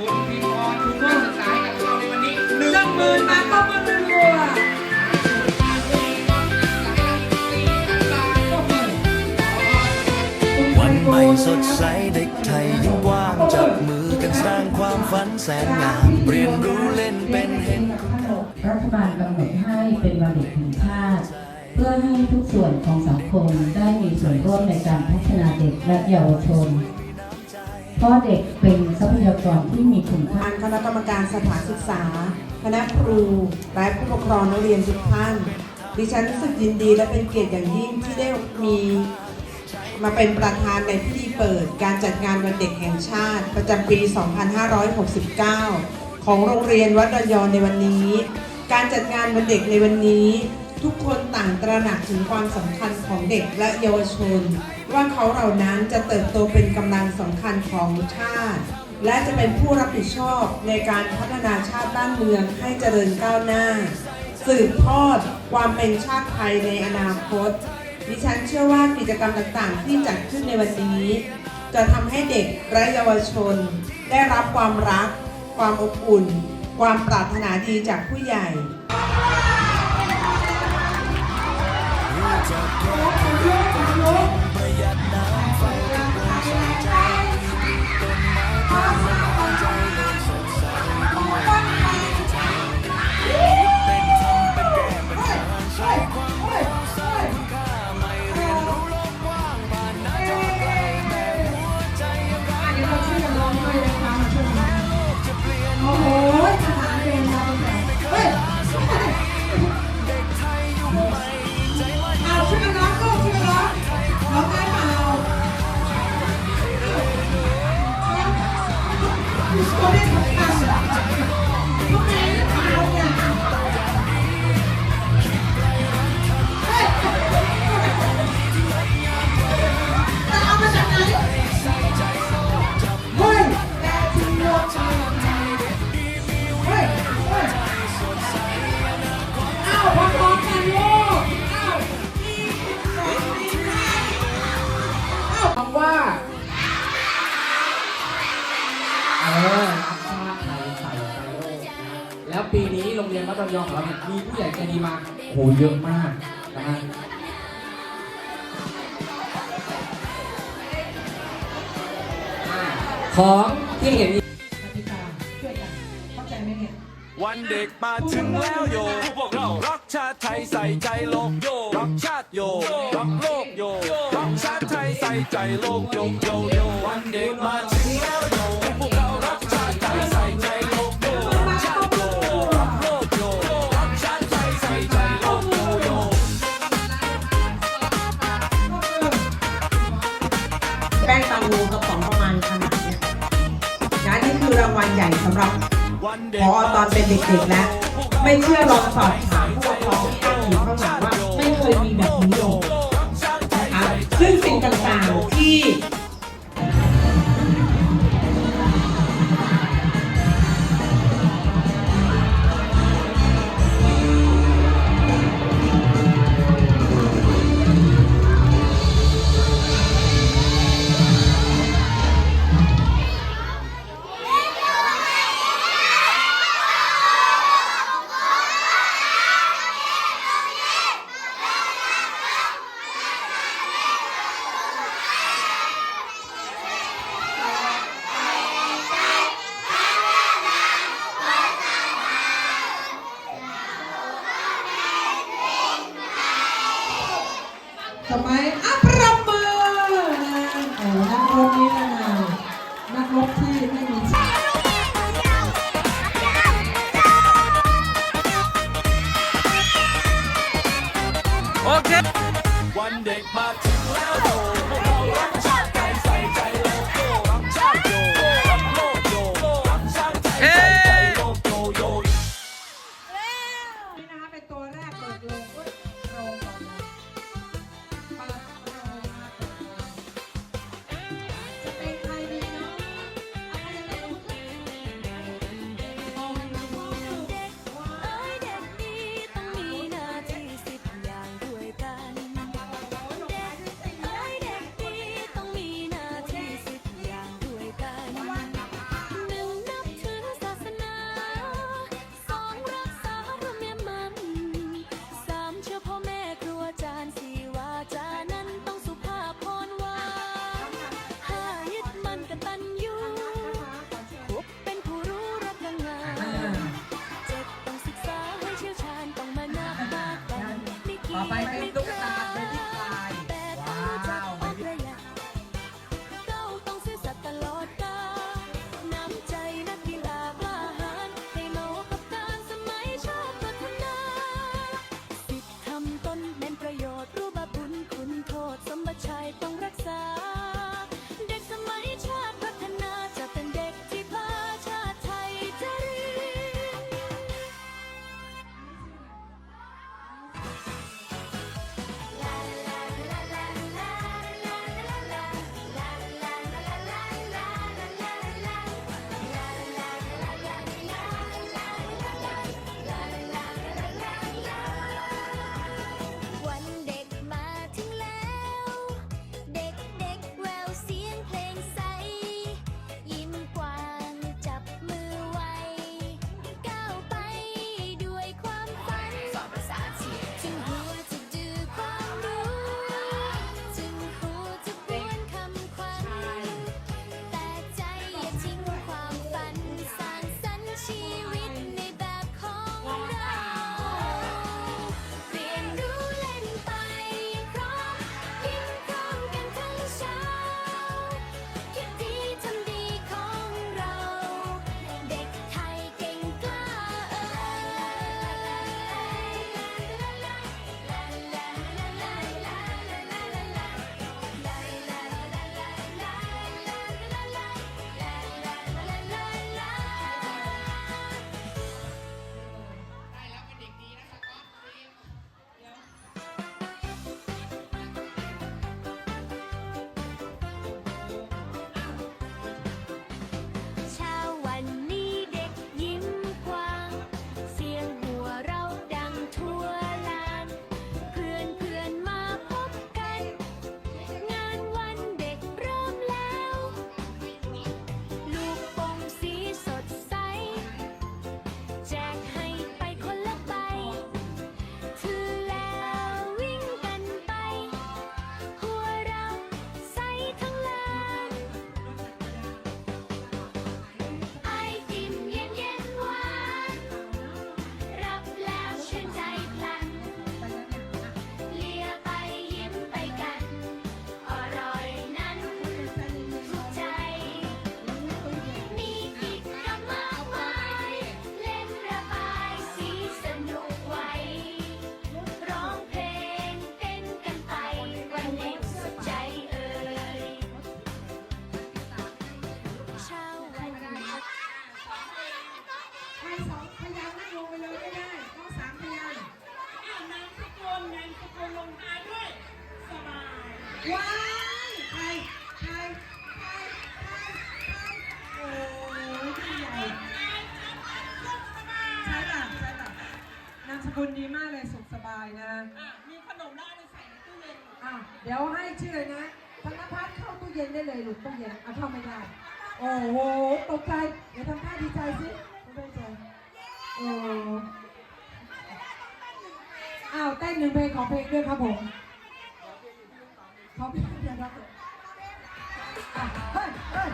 คุณพิมพ์ออนทุนการศึกษาให้กับเราในวันนี้หนึ่งหมื่นบาทก็มารัววันใหม่สดใสเด็กไทยยิ้มกว้างจับมือกันสร้างความฝันแสนงามเรียนรู้เล่นเป็นเห็นรัฐบาลกำหนดให้เป็นวันเด็กแห่งชาติเพื่อให้ทุกส่วนของสังคมได้มีส่วนร่วมในการพัฒนาเด็กและเยาวชน เพราะเด็กเป็นทรัพยากรที่มีคุณค่าคณะกรรมการสถานศึกษา คณะครู และผู้ปกครองนักเรียนทุกท่าน ดิฉันรู้สึกยินดีและเป็นเกียรติอย่างยิ่งที่ได้มีมาเป็นประธานในพิธีเปิดการจัดงานวันเด็กแห่งชาติ ประจำปี 2569 ของโรงเรียนวัดระยองในวันนี้ การจัดงานวันเด็กในวันนี้ ทุกคนต่างตระหนักถึงความสำคัญของเด็กและเยาวชน ว่าเขาเหล่านั้นจะเติบโตเป็นกำลังสำคัญของชาติ และจะเป็นผู้รับผิดชอบในการพัฒนาชาติบ้านเมืองให้เจริญก้าวหน้า สืบทอดความเป็นชาติไทยในอนาคต ดิฉันเชื่อว่ากิจกรรมต่างๆ ที่จัดขึ้นในวันนี้ จะทำให้เด็กและเยาวชน ได้รับความรัก ความอบอุ่น ความปรารถนาดีจากผู้ใหญ่ โแล้วปีนี้โรงเรียนมัธยมของเราเนี่ยมีผู้ใหญ่ใจดีมาโอ้โหเยอะมากนะฮะอ่าของที่เห็นกติกาช่วยกันเข้าใจไหมเนี่ย วันเด็กมาถึงแล้วโยพวกเรารักชาติไทยใส่ใจโลกโยรักชาติโยรักโลกโยรักชาติไทยใส่ใจโลกโยโยโยวันเด็กมาถึงแล้วโยางวัลใหญ่สำหรับวันเด็พกอตอนเป็นเด็กๆแล้วไม่เชื่อลองสอบถามผู้ปกครองที่ตั้งอยู่ข้างหลังว่า ไม่เคยมีแบบนี้เลยนะคะซึ่งสิ่งต่างๆ ที่ทำไมอะประมือนะโอ้นักรบนี่นะนักรบที่ไม่มีชื่อวันเด็กมาถึงแล้ว ไปเป็นตุ๊กตา ว้ายใครใครใครใครโอ้ยพี่ใหญ่ใช่ป่ะใช่ป่ะนามสกุลดีมากเลยสุขสบายนะมีขนมได้เลยใส่ในตู้เย็นอะเดี๋ยวให้ชื่อเลยนะธนพัฒน์เข้าตู้เย็นได้เลยหลูกตู้เย็นอะเข้าไม่ได้โอ้โหตกใจเดี๋ยวทำท่าดีใจสิไม่ได้ใจโอ้อ้าวเต้นหนึ่งเพลงของเพลงด้วยครับผม เขาพี่เดียวครับเฮ้ยเฮ้ย